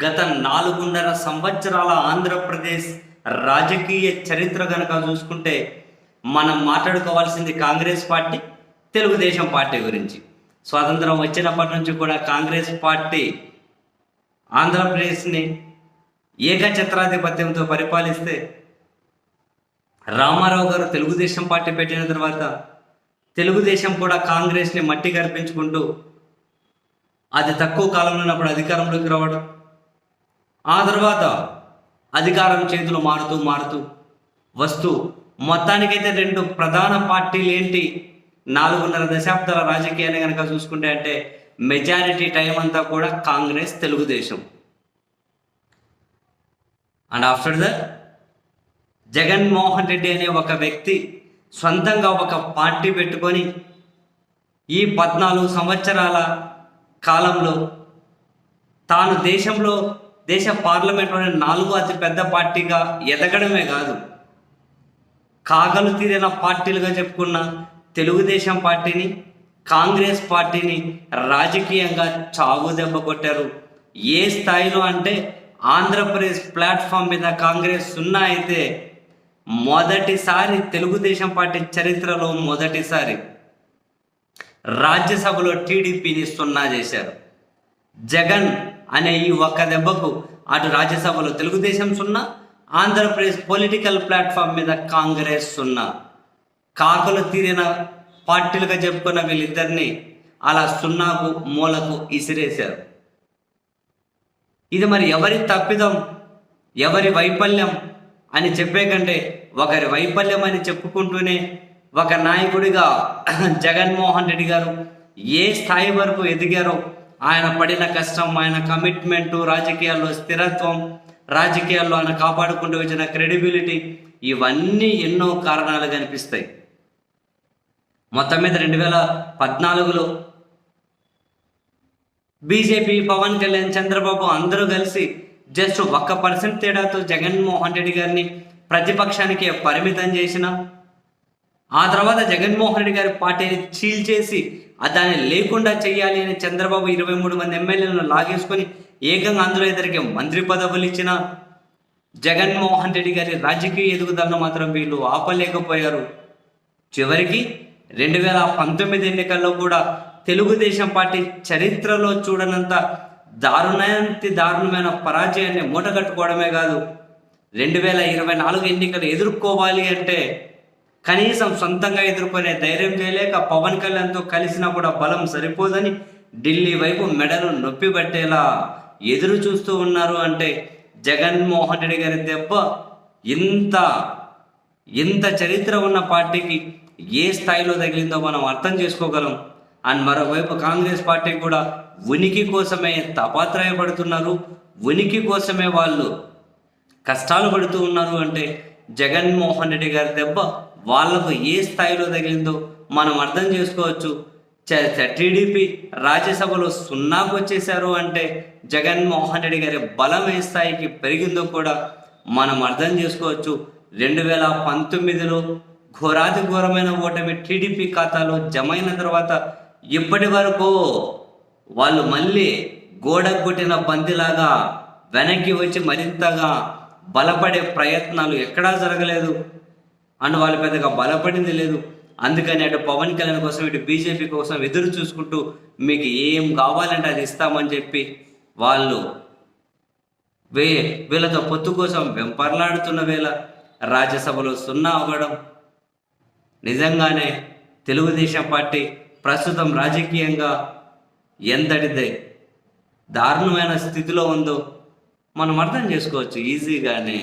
గత నాలుగున్నర సంవత్సరాల ఆంధ్రప్రదేశ్ రాజకీయ చరిత్ర కనుక చూసుకుంటే మనం మాట్లాడుకోవాల్సింది కాంగ్రెస్ పార్టీ తెలుగుదేశం పార్టీ గురించి. స్వాతంత్రం వచ్చినప్పటి నుంచి కూడా కాంగ్రెస్ పార్టీ ఆంధ్రప్రదేశ్ని ఏకఛత్రాధిపత్యంతో పరిపాలిస్తే రామారావు గారు తెలుగుదేశం పార్టీ పెట్టిన తర్వాత తెలుగుదేశం కూడా కాంగ్రెస్ని మట్టి కనిపించుకుంటూ అది తక్కువ కాలంలో ఉన్నప్పుడు అధికారంలోకి రావడం ఆ తర్వాత అధికారం చేతులు మారుతూ మారుతూ వస్తూ మొత్తానికైతే రెండు ప్రధాన పార్టీలు ఏంటి? నాలుగున్నర దశాబ్దాల రాజకీయాన్ని కనుక చూసుకుంటే అంటే మెజారిటీ టైం అంతా కూడా Congress Telugu Desam. And after that Jaganmohan Reddy అనే ఒక వ్యక్తి సొంతంగా ఒక పార్టీ పెట్టుకొని ఈ పద్నాలుగు సంవత్సరాల కాలంలో తాను దేశంలో దేశ పార్లమెంట్లోని నాలుగో అతి పెద్ద పార్టీగా ఎదగడమే కాదు. కాగలు తీరిన పార్టీలుగా చెప్పుకున్న తెలుగుదేశం పార్టీని కాంగ్రెస్ పార్టీని రాజకీయంగా చావు దెబ్బ కొట్టారు. ఏ స్థాయిలో అంటే ఆంధ్రప్రదేశ్ ప్లాట్ఫామ్ మీద కాంగ్రెస్ సున్నా అయితే మొదటిసారి తెలుగుదేశం పార్టీ చరిత్రలో మొదటిసారి రాజ్యసభలో టీడీపీని సున్నా చేశారు. జగన్ అనే ఈ ఒక్క దెబ్బకు అటు రాజ్యసభలో తెలుగుదేశం సున్నా ఆంధ్రప్రదేశ్ పొలిటికల్ ప్లాట్ఫామ్ మీద కాంగ్రెస్ సున్నా. కాకులు తీరిన పార్టీలుగా చెప్పుకున్న వీళ్ళిద్దరిని అలా సున్నాకు మూలకు ఇసిరేశారు. ఇది మరి ఎవరి తప్పిదం ఎవరి వైఫల్యం అని చెప్పే కంటే ఒకరి వైఫల్యం అని చెప్పుకుంటూనే ఒక నాయకుడిగా జగన్మోహన్ రెడ్డి గారు ఏ స్థాయి వరకు ఎదిగారో ఆయన పడిన కష్టం ఆయన కమిట్మెంటు రాజకీయాల్లో స్థిరత్వం రాజకీయాల్లో ఆయన కాపాడుకుంటూ వచ్చిన క్రెడిబిలిటీ ఇవన్నీ ఎన్నో కారణాలు కనిపిస్తాయి. మొత్తం మీద రెండు వేల పద్నాలుగులో బీజేపీ పవన్ కళ్యాణ్ చంద్రబాబు అందరూ కలిసి జస్ట్ ఒక్క పర్సెంట్ తేడాతో జగన్మోహన్ రెడ్డి గారిని ప్రతిపక్షానికి పరిమితం చేసిన ఆ తర్వాత జగన్మోహన్ రెడ్డి గారి పార్టీని చీల్చేసి దాన్ని లేకుండా చేయాలి అని చంద్రబాబు ఇరవై మూడు మంది ఎమ్మెల్యేలను లాగేసుకొని ఏకంగా అందులో ఇద్దరికి మంత్రి పదవులు ఇచ్చిన జగన్మోహన్ రెడ్డి గారి రాజకీయ ఎదుగుదలను మాత్రం వీళ్ళు ఆపలేకపోయారు. చివరికి రెండు వేల పంతొమ్మిది ఎన్నికల్లో కూడా తెలుగుదేశం పార్టీ చరిత్రలో చూడనంత దారుణాంతి దారుణమైన పరాజయాన్ని మూటగట్టుకోవడమే కాదు రెండు వేల ఇరవై నాలుగు ఎన్నికలు ఎదుర్కోవాలి అంటే కనీసం సొంతంగా ఎదుర్కొనే ధైర్యం చేయలేక పవన్ కళ్యాణ్తో కలిసినా కూడా బలం సరిపోదని ఢిల్లీ వైపు మెడలు నొప్పి పట్టేలా ఎదురు చూస్తూ ఉన్నారు అంటే జగన్మోహన్ రెడ్డి గారి దెబ్బ ఇంత ఇంత చరిత్ర ఉన్న పార్టీకి ఏ స్థాయిలో తగిలిందో మనం అర్థం చేసుకోగలం. అండ్ మరోవైపు కాంగ్రెస్ పార్టీ కూడా ఉనికి కోసమే తపాత్రయపడుతున్నారు. ఉనికి కోసమే వాళ్ళు కష్టాలు పడుతూ ఉన్నారు అంటే జగన్మోహన్ రెడ్డి గారి దెబ్బ వాళ్ళకు ఏ స్థాయిలో తగిలిందో మనం అర్థం చేసుకోవచ్చు. టీడీపీ రాజ్యసభలో సున్నాకు వచ్చేశారు అంటే జగన్మోహన్ రెడ్డి గారి బలం ఏ స్థాయికి పెరిగిందో కూడా మనం అర్థం చేసుకోవచ్చు. రెండు వేల పంతొమ్మిదిలో ఘోరాతి ఘోరమైన ఓటమి టీడీపీ ఖాతాలో జమైన తర్వాత ఇప్పటి వరకు వాళ్ళు మళ్ళీ గోడగొట్టిన బంతిలాగా వెనక్కి వచ్చి మరింతగా బలపడే ప్రయత్నాలు ఎక్కడా జరగలేదు. అండ్ వాళ్ళు పెద్దగా బలపడింది లేదు. అందుకని అటు పవన్ కళ్యాణ్ కోసం ఇటు బీజేపీ కోసం ఎదురు చూసుకుంటూ మీకు ఏం కావాలంటే అది ఇస్తామని చెప్పి వాళ్ళు వే వీళ్ళతో పొత్తు కోసం వెంపర్లాడుతున్న వేళ రాజ్యసభలో సున్నా అవ్వడం. నిజంగానే తెలుగుదేశం పార్టీ ప్రస్తుతం రాజకీయంగా ఎంతటిదే దారుణమైన స్థితిలో ఉందో మనం అర్థం చేసుకోవచ్చు ఈజీగానే.